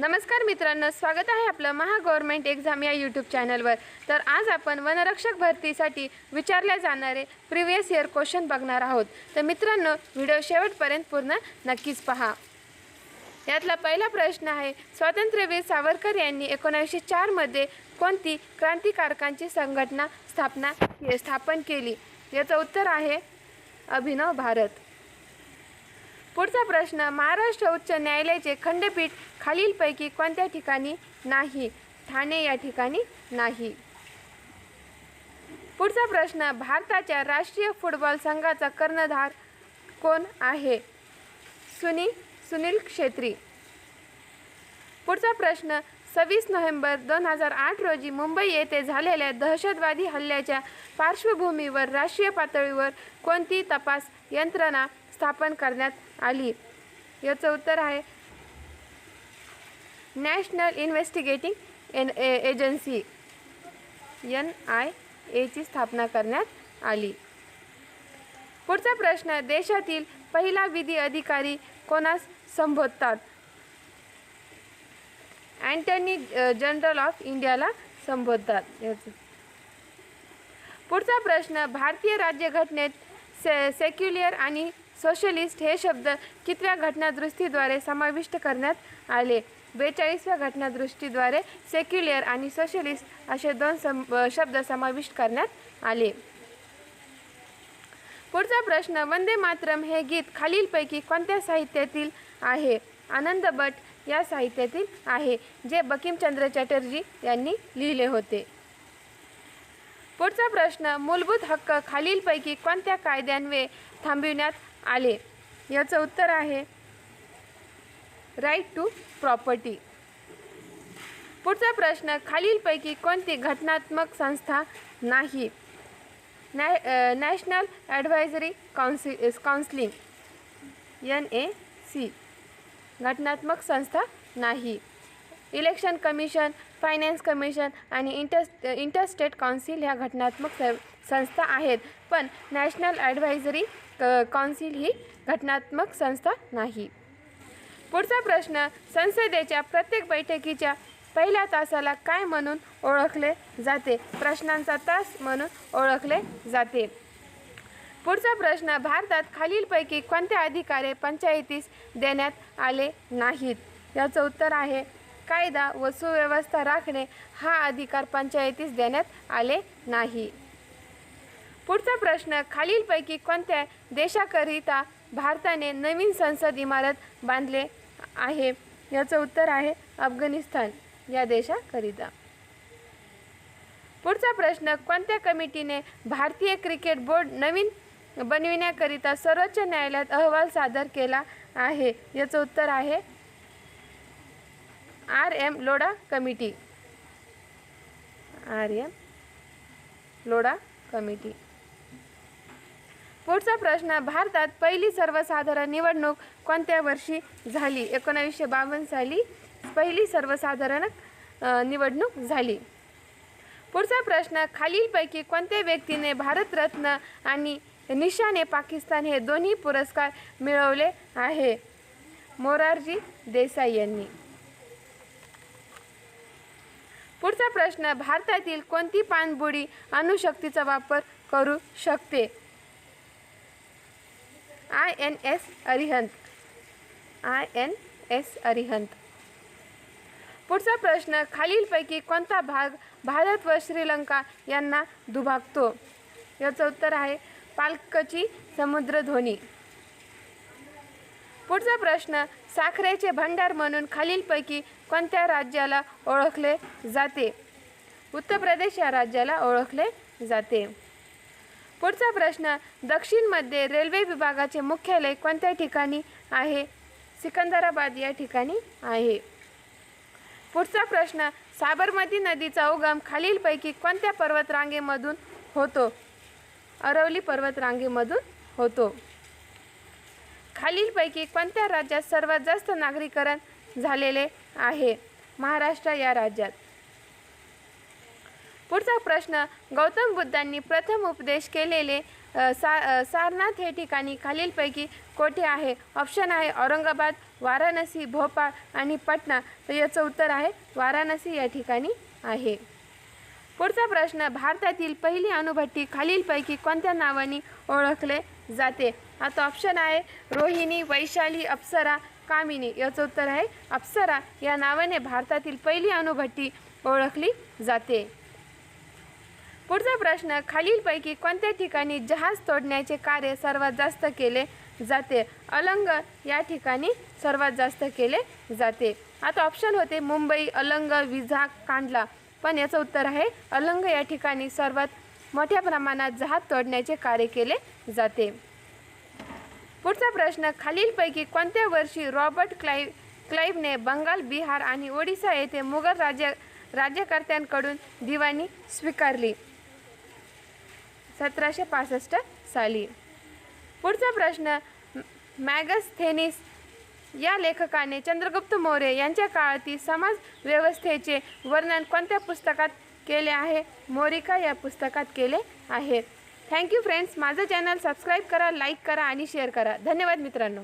नमस्कार मित्रांनो स्वागत आहे आपलं महा गव्हर्नमेंट एक्झाम या यूट्यूब चॅनलवर. तर आज आपण वनरक्षक भरतीसाठी विचारल्या जाणारे प्रिव्हियस इयर क्वेश्चन बघणार आहोत. तर मित्रांनो व्हिडिओ शेवटपर्यंत पूर्ण नक्कीच पहा. यातला पहिला प्रश्न आहे स्वातंत्र्यवीर सावरकर यांनी एकोणीसशे चारमध्ये कोणती क्रांतिकारकांची संघटना स्थापना स्थापन केली? याचं उत्तर आहे अभिनव भारत. पुढचा प्रश्न महाराष्ट्र उच्च न्यायालयाचे खंडपीठ खालीलपैकी कोणत्या ठिकाणी नाही? ठाणे या ठिकाणी नाही. पुढचा प्रश्न भारताच्या राष्ट्रीय फुटबॉल संघाचा कर्णधार कोण आहे? सुनी सुनील क्षेत्री पुढचा प्रश्न सव्वीस नोव्हेंबर दोन हजार आठ रोजी मुंबई येथे झालेल्या दहशतवादी हल्ल्याच्या पार्श्वभूमीवर राष्ट्रीय पातळीवर कोणती तपास यंत्रणा स्थापन करण्यात आली. याचं उत्तर आहे national investigating N A- agency N I एची स्थापना करण्यात आली. पुढचा प्रश्न देशातील पहिला विधी अधिकारी कोणास संबोधतात? अँटनी जनरल ऑफ इंडियाला संबोधतात. याचं. पुढचा प्रश्न भारतीय राज्यघटनेत से सेक्युलियर आणि सोशलिस्ट हे शब्द कितव्या घटनादृष्टीद्वारे समाविष्ट करण्यात आले? बेचाळीसव्या घटनादृष्टीद्वारे सेक्युलर आणि सोशलिस्ट असे दोन सम शब्द समाविष्ट करण्यात आले. पुढचा प्रश्न वंदे मातरम हे गीत खालीलपैकी कोणत्या साहित्यातील आहे? आनंद भट या साहित्यातील आहे जे बकीमचंद्र चटर्जी यांनी लिहिले होते. पुढचा प्रश्न मूलभूत हक्क खालीलपैकी कोणत्या कायद्यान्वये थांबविण्यात आले. याचं उत्तर आहे राईट टू प्रॉपर्टी पुढचा प्रश्न खालीलपैकी कोणती घटनात्मक संस्था नाही? नॅ national advisory council counselling N A C घटनात्मक संस्था नाही. इलेक्शन कमिशन फायनान्स कमिशन आणि इंटर इंटरस्टेट काउन्सिल ह्या घटनात्मक संस्था आहेत. पण नॅशनल ॲडव्हायझरी काउन्सिल ही घटनात्मक संस्था नाही. पुढचा प्रश्न संसदेच्या प्रत्येक बैठकीच्या पहिल्या तासाला काय म्हणून ओळखले जाते? प्रश्नांचा तास म्हणून ओळखले जाते. पुढचा प्रश्न भारतात खालीलपैकी कोणत्या अधिकारे पंचायतीस देण्यात आले नाहीत? याचं उत्तर आहे कायदा व सुव्यवस्था राखणे हा अधिकार पंचायतीस देण्यात आले नाही. पुढचा प्रश्न खालीलपैकी कोणत्या देशाकरिता भारताने नवीन संसद इमारत बांधले आहे? याचं उत्तर आहे अफगाणिस्तान या देशाकरिता. पुढचा प्रश्न कोणत्या कमिटीने भारतीय क्रिकेट बोर्ड नवीन बनविण्याकरिता सर्वोच्च न्यायालयात अहवाल सादर केला आहे? याचं उत्तर आहे R M Lodha committee. R M Lodha committee. पुढचा प्रश्न भारतात पहिली सर्वसाधारण निवडणूक कोणत्या वर्षी झाली? एकोणावीसशे बावन्न साली पहिली सर्वसाधारण निवडणूक झाली. पुढचा प्रश्न खालीलपैकी कोणत्या व्यक्तीने भारतरत्न आणि निशाने पाकिस्तान हे दोन्ही पुरस्कार मिळवले आहे? मोरारजी देसाई यांनी. पुढचा प्रश्न भारतातील कोणती पाणबुडी अणुशक्तीचा वापर करू शकते? I N S Arihant. I N S Arihant. पुढचा प्रश्न खालीलपैकी कोणता भाग भारत व श्रीलंका यांना दुभागतो? याचं उत्तर आहे पालकची समुद्रध्वनी. पुढचा प्रश्न साखरेचे भंडार म्हणून खालीलपैकी कोणत्या राज्याला ओळखले जाते? उत्तर प्रदेश या राज्याला ओळखले जाते. पुढचा प्रश्न दक्षिणमध्ये रेल्वे विभागाचे मुख्यालय कोणत्या ठिकाणी आहे? सिकंदराबाद या ठिकाणी आहे. पुढचा प्रश्न साबरमती नदीचा उगम खालीलपैकी कोणत्या पर्वतरांगेमधून होतो? अरवली पर्वतरांगेमधून होतो. खालीलपैकी कोणत्या राज्यात सर्वात जास्त नागरीकरण झालेले आहे? महाराष्ट्र या राज्यात. पुढचा प्रश्न गौतम बुद्धांनी प्रथम उपदेश केलेले सा सारनाथ हे ठिकाणी खालीलपैकी कोठे आहे? ऑप्शन आहे औरंगाबाद वाराणसी भोपाळ आणि पटना. तर याचं उत्तर आहे वाराणसी या ठिकाणी आहे. पुढचा प्रश्न भारतातील पहिली अणुभट्टी खालीलपैकी कोणत्या नावाने ओळखले जाते? आता ऑप्शन आहे रोहिणी वैशाली अप्सरा कामिनी. याचं उत्तर आहे अप्सरा या नावाने भारतातील पहिली अणुभट्टी ओळखली जाते. पुढचा प्रश्न खालीलपैकी कोणत्या ठिकाणी जहाज तोडण्याचे कार्य सर्वात जास्त केले जाते? अलंग या ठिकाणी सर्वात जास्त केले जाते. आता ऑप्शन होते मुंबई अलंग विझा कांडला. पण याचं उत्तर आहे अलंग या ठिकाणी सर्वात मोठ्या प्रमाणात जहाज तोडण्याचे कार्य केले जाते. पुढचा प्रश्न खालीलपैकी कोणत्या वर्षी रॉबर्ट क्लाईव क्लाईव्हने बंगाल बिहार आणि ओडिसा येथे मुघल राज्य राज्यकर्त्यांकडून दिवाणी स्वीकारली? सतराशे पासष्ट साली. पुढचा प्रश्न म- मॅगस्थेनिस या लेखकाने चंद्रगुप्त मौर्य यांच्या काळातील समाज व्यवस्थेचे वर्णन कोणत्या पुस्तकात केले आहे? मोरिका या पुस्तकात केले आहे. थँक्यू फ्रेंड्स माझं चॅनल सबस्क्राईब करा लाईक करा आणि शेअर करा. धन्यवाद मित्रांनो.